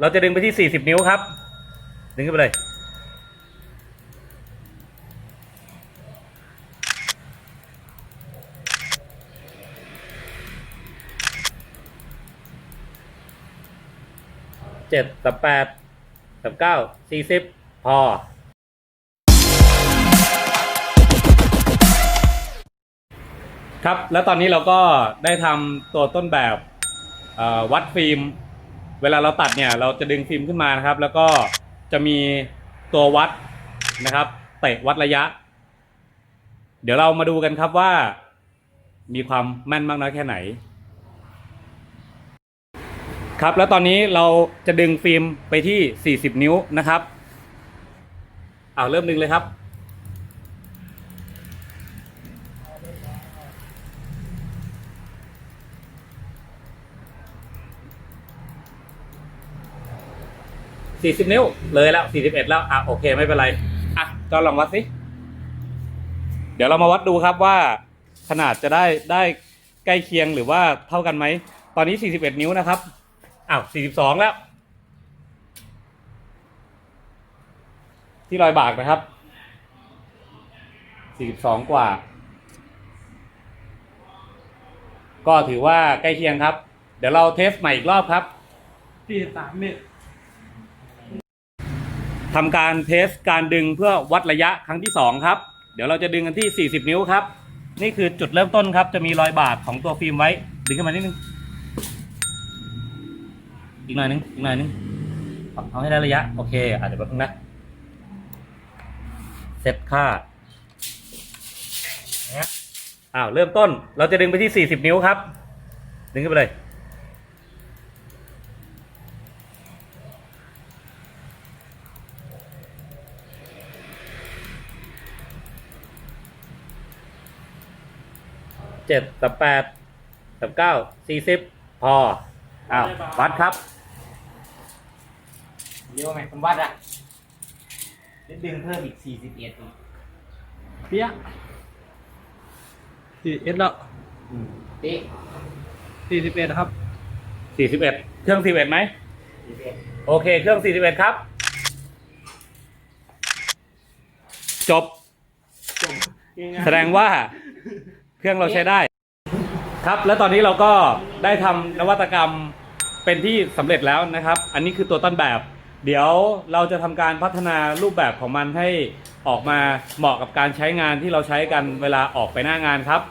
เราจะดึงไปที่ 40 นิ้วครับ ดึงขึ้นไปเลย เจ็ดสับแปดสับเก้าสี่สิบพอครับ แล้วตอนนี้เราก็ได้ทำตัวต้นแบบวัดฟิล์ม เวลาเราตัดเนี่ยเราจะดึงฟิล์มขึ้นมานะครับ แล้วก็จะมีตัววัดนะครับ เตะวัดระยะ เดี๋ยวเรามาดูกันครับว่า มีความแม่นมากน้อยแค่ไหน ครับแล้วตอนนี้เราจะดึงฟิล์มไปที่ 40 นิ้วนะครับเอาเริ่มดึงเลยครับ สี่สิบนิ้ว เลยแล้วสี่สิบเอ็ดแล้วอะโอเคไม่เป็นไรอะจอลองวัดสิเดี๋ยวเรามาวัดดูครับว่าขนาดจะได้ได้ใกล้เคียงหรือว่าเท่ากันไหม ตอนนี้สี่สิบเอ็ดนิ้วนะครับอ้าวสี่สิบสองแล้ว ที่รอยบากนะครับสี่สิบสองกว่า ก็ถือว่าใกล้เคียงครับ เดี๋ยวเราเทสใหม่อีกรอบครับสี่สามเมตร ทำการเทสการดึงเพื่อวัดระยะครั้งที่ 2 ครับ เดี๋ยวเราจะดึงกันที่ 40 นิ้วครับ นี่คือจุดเริ่มต้นครับ จะมีรอยบากของตัวฟิล์มไว้ ดึงขึ้นมานิดนึง อีกหน่อยนึง อีกหน่อยนึงเอาเอาให้ได้ระยะ โอเคอะเดี๋ยวแป๊บนึงนะ เซตค่าอ้าว เริ่มต้น เราจะดึงไปที่ 40 นิ้วครับ ดึงขึ้นไปเลย เจ็ดสับแปดสับเก้าสี่สิบพออ้าววัดครับเรียกว่าไงคุณวัดอะได้ดึงเพิ่มอีกสี่สิบเอ็ดอีกเปี้ยสี่เอ็ดแล้วเป๊ะสี่สิบเอ็ดครับสี่สิบเอ็ดเครื่องสี่สิบเอ็ดไหมสี่สิบเอ็ดโอเค เครื่องสี่สิบเอ็ดครับ จบแสดงว่า เครื่องเราใช้ได้ ครับ แล้วตอนนี้เราก็ได้ทำนวัตกรรมเป็นที่สำเร็จแล้วนะครับ อันนี้คือตัวต้นแบบ เดี๋ยวเราจะทำการพัฒนารูปแบบของมันให้ออกมาเหมาะกับการใช้งานที่เราใช้กันเวลาออกไปหน้างานครับ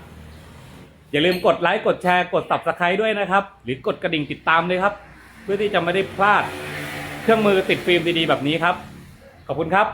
อย่าลืมกดไลค์กดแชร์กด subscribe ด้วยนะครับ หรือกดกระดิ่งติดตามเลยครับ เพื่อที่จะไม่ได้พลาดเครื่องมือติดฟิล์มดีๆแบบนี้ครับ ขอบคุณครับ